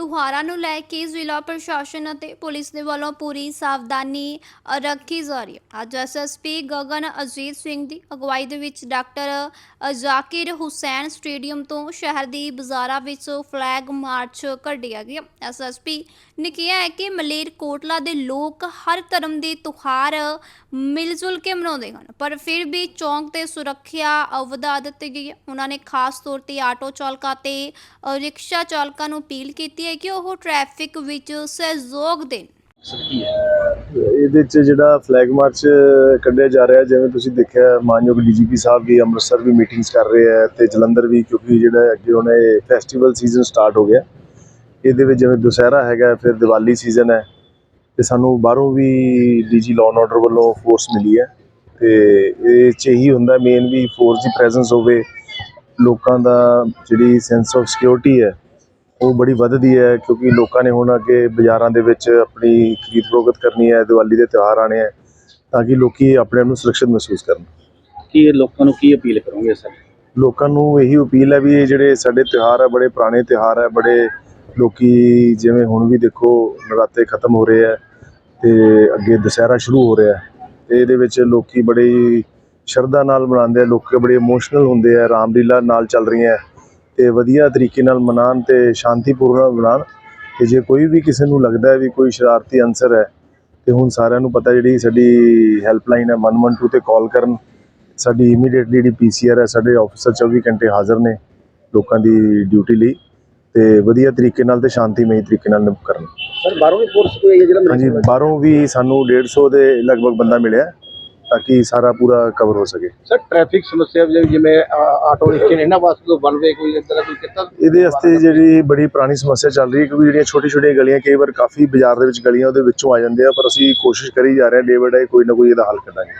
ਤਿਉਹਾਰਾਂ ਨੂੰ ਲੈ ਕੇ ਜ਼ਿਲ੍ਹਾ ਪ੍ਰਸ਼ਾਸਨ ਅਤੇ ਪੁਲਿਸ ਦੇ ਵੱਲੋਂ ਪੂਰੀ ਸਾਵਧਾਨੀ ਰੱਖੀ ਜਾ ਰਹੀ ਹੈ। ਅੱਜ ਐਸਐਸਪੀ ਗਗਨ ਅਜੀਤ ਸਿੰਘ ਦੀ ਅਗਵਾਈ ਦੇ ਵਿੱਚ ਡਾਕਟਰ ਜ਼ਾਕਿਰ ਹੁਸੈਨ ਸਟੇਡੀਅਮ ਤੋਂ ਸ਼ਹਿਰ ਦੀ ਬਾਜ਼ਾਰਾਂ ਵਿੱਚ ਫਲੈਗ ਮਾਰਚ ਕੱਢਿਆ ਗਿਆ। ਐਸਐਸਪੀ ਨੇ ਕਿਹਾ ਹੈ ਕਿ ਮਲੇਰਕੋਟਲਾ ਦੇ ਲੋਕ ਹਰ ਧਰਮ ਦੇ ਤਿਉਹਾਰ ਮਿਲ ਜੁਲ ਕੇ ਮਨਾਉਂਦੇ ਹਨ, ਪਰ ਫਿਰ ਵੀ ਚੌਂਕ ਤੇ ਸੁਰੱਖਿਆ ਵਧਾ ਦਿੱਤੀ ਗਈ ਹੈ। ਉਹਨਾਂ ਨੇ ਖਾਸ ਤੌਰ ਤੇ ਆਟੋ ਚਾਲਕਾਂ ਤੇ ਰਿਕਸ਼ਾ ਚਾਲਕਾਂ ਨੂੰ ਅਪੀਲ ਕੀਤੀ ਹੈ ਕਿ ਉਹ ਟ੍ਰੈਫਿਕ ਵਿੱਚ ਸਹਿਯੋਗ ਦੇਣ। ਇਹਦੇ ਚ ਜਿਹੜਾ ਫਲੈਗ ਮਾਰਚ ਕੱਢਿਆ ਜਾ ਰਿਹਾ ਜਿਵੇਂ ਤੁਸੀਂ ਦੇਖਿਆ ਮਾਨਯੋਗ ਡੀਜੀਪੀ ਸਾਹਿਬ ਵੀ ਅੰਮ੍ਰਿਤਸਰ ਵੀ ਮੀਟਿੰਗਸ ਕਰ ਰਹੇ ਆ ਤੇ ਜਲੰਧਰ ਵੀ ਕਿਉਂਕਿ ਜਿਹੜਾ ਅੱਗੇ ਹੁਣ ਇਹ ਫੈਸਟੀਵਲ ਸੀਜ਼ਨ ਸਟਾਰਟ ਹੋ ਗਿਆ। ਇਹਦੇ ਵਿੱਚ ਜਿਵੇਂ ਦੁਸਹਿਰਾ ਹੈਗਾ ਫਿਰ ਦੀਵਾਲੀ ਸੀਜ਼ਨ ਹੈ ਤੇ ਸਾਨੂੰ ਬਾਹਰੋਂ ਵੀ ਡੀਜੀ ਲਾਅ ਐਂਡ ਆਰਡਰ ਵੱਲੋਂ ਫੋਰਸ ਮਿਲੀ ਹੈ। ਤੇ ਇਹ ਚ ਇਹੀ ਹੁੰਦਾ ਮੇਨ ਵੀ ਫੋਰਸ ਦੀ ਪ੍ਰੈਜ਼ੈਂਸ ਹੋਵੇ ਲੋਕਾਂ ਦਾ ਜਿਹੜੀ ਸੈਂਸ ਆਫ ਸਿਕਿਉਰਿਟੀ ਹੈ ਉਹ ਬੜੀ ਵੱਧਦੀ ਹੈ ਕਿਉਂਕਿ ਲੋਕਾਂ ਨੇ ਹੁਣ ਅੱਗੇ ਬਾਜ਼ਾਰਾਂ ਦੇ ਵਿੱਚ ਆਪਣੀ ਖਰੀਦ ਫਰੋਖਤ ਕਰਨੀ ਹੈ ਦੀਵਾਲੀ ਦੇ ਤਿਉਹਾਰ ਆਣੇ ਹੈ ਤਾਂ ਕਿ ਲੋਕੀ ਆਪਣੇ ਆਪ ਨੂੰ ਸੁਰੱਖਿਅਤ ਮਹਿਸੂਸ ਕਰਨ। ਕੀ ਇਹ ਲੋਕਾਂ ਨੂੰ ਕੀ ਅਪੀਲ ਕਰੋਗੇ ਸਰ? ਲੋਕਾਂ ਨੂੰ ਇਹੀ ਅਪੀਲ ਹੈ ਵੀ ਇਹ ਜਿਹੜੇ ਸਾਡੇ ਤਿਉਹਾਰ ਹੈ ਬੜੇ ਪੁਰਾਣੇ ਤਿਉਹਾਰ ਹੈ ਬੜੇ ਲੋਕੀ ਜਿਵੇਂ ਹੁਣ ਵੀ ਦੇਖੋ ਨਰਾਤੇ ਖਤਮ ਹੋ ਰਹੇ ਹੈ ਤੇ ਅੱਗੇ ਦੁਸਹਿਰਾ ਸ਼ੁਰੂ ਹੋ ਰਿਹਾ ਹੈ ਤੇ ਇਹਦੇ ਵਿੱਚ ਲੋਕੀ ਬੜੀ ਸ਼ਰਧਾ ਨਾਲ ਮਨਾਉਂਦੇ ਆ ਲੋਕ ਬੜੇ ਇਮੋਸ਼ਨਲ ਹੁੰਦੇ ਆ ਰਾਮਲੀਲਾ ਨਾਲ ਚੱਲ ਰਹੀਆਂ। ਤੇ ਵਧੀਆ ਤਰੀਕੇ ਨਾਲ ਮਨਾਉਣ ਤੇ ਸ਼ਾਂਤੀਪੂਰਨ ਮਨਾਉਣ ਤੇ ਜੇ ਕੋਈ ਵੀ ਕਿਸੇ ਨੂੰ ਲੱਗਦਾ ਹੈ ਵੀ ਕੋਈ ਸ਼ਰਾਰਤੀ ਅਨਸਰ ਹੈ ਤੇ ਹੁਣ ਸਾਰਿਆਂ ਨੂੰ ਪਤਾ ਜਿਹੜੀ ਸਾਡੀ ਹੈਲਪਲਾਈਨ ਹੈ 112 ਤੇ ਕਾਲ ਕਰਨ। ਸਾਡੀ ਇਮੀਡੀਏਟਲੀ ਜਿਹੜੀ ਪੀਸੀਆਰ ਹੈ ਸਾਡੇ ਆਫੀਸਰ 24 ਘੰਟੇ ਹਾਜ਼ਰ ਨੇ ਲੋਕਾਂ ਦੀ ਡਿਊਟੀ ਲਈ। ਤੇ ਵਧੀਆ ਤਰੀਕੇ ਨਾਲ ਤੇ ਸ਼ਾਂਤੀਮਈ ਤਰੀਕੇ ਨਾਲ ਕਰਨ। ਸਰ ਬਾਹਰੋਂ ਵੀ ਫੋਰਸ ਕੋਈ ਹੈ ਜਿਹੜਾ ਹਾਂਜੀ ਬਾਹਰੋਂ ਵੀ ਸਾਨੂੰ 150 ਦੇ ਲਗਭਗ ਬੰਦਾ ਮਿਲਿਆ। ਤਾਂ ਕਿ ਸਾਰਾ ਪੂਰਾ ਕਵਰ ਹੋ ਸਕੇ। ਸਰ ਟ੍ਰੈਫਿਕ ਸਮੱਸਿਆ ਜਿਵੇਂ- ਜਿਵੇਂ ਆਟੋ ਰਿਕਸ਼ੇ ਨੇ ਇਹਨਾਂ ਵਾਸਤੇ ਵਨ ਵੇ ਕੋਈ ਇਦਾਂ ਦਾ ਕੋਈ ਕੀਤਾ? ਇਹਦੇ ਵਾਸਤੇ ਜਿਹੜੀ ਬੜੀ ਪੁਰਾਣੀ ਸਮੱਸਿਆ ਚੱਲ ਰਹੀ ਹੈ ਕਿਉਂਕਿ ਜਿਹੜੀਆਂ ਛੋਟੀ ਛੋਟੀਆਂ ਗਲੀਆਂ ਕਈ ਵਾਰ ਕਾਫੀ ਬਾਜ਼ਾਰ ਦੇ ਵਿੱਚ ਗਲੀਆਂ ਉਹਦੇ ਵਿੱਚੋਂ ਆ ਜਾਂਦੇ ਆ ਪਰ ਅਸੀਂ ਕੋਸ਼ਿਸ਼ ਕਰੀ ਜਾ ਰਹੇ ਹਾਂ ਡੇ ਬਾਏ ਡੇ ਕੋਈ ਨਾ ਕੋਈ ਇਹਦਾ ਹੱਲ ਕੱਢਾਂਗੇ